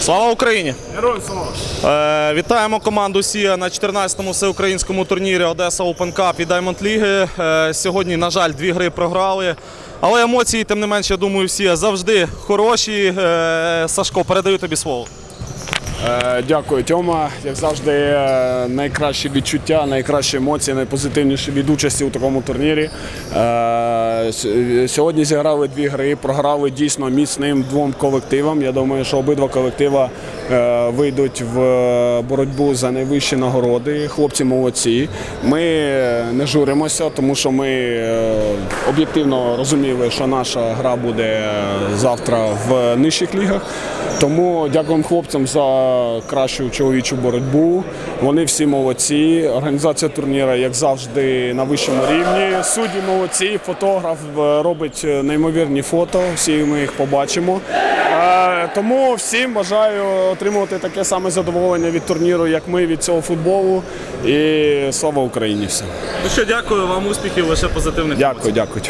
Слава Україні! Героям слава! Е, вітаємо команду Сія на 14-му всеукраїнському турнірі Одеса Open Cup і Diamond League. Е, сьогодні, на жаль, дві гри програли. Але емоції, тим не менше, я думаю, всі завжди хороші. Е, Сашко, передаю тобі слово. Е, Дякую, Тьома. Як завжди, е, найкращі відчуття, найкращі емоції, найпозитивніші від участі у такому турнірі. Е, Сьогодні зіграли дві гри, програли дійсно міцним двом колективам. Я думаю, що обидва колектива вийдуть в боротьбу за найвищі нагороди. Хлопці молодці. Ми не журимося, тому що ми об'єктивно розуміли, що наша гра буде завтра в нижчих лігах. Тому дякуємо хлопцям за кращу чоловічу боротьбу. Вони всі молодці. Організація турніру, як завжди, на вищому рівні. Судді молодці, фотограф е, робить неймовірні фото. Всі ми їх побачимо. Е, Тому всім бажаю отримувати таке саме задоволення від турніру, як ми від цього футболу. І слава Україні! Всім. Ну що, дякую вам, успіхів, лише позитивних. Дякую, дякую.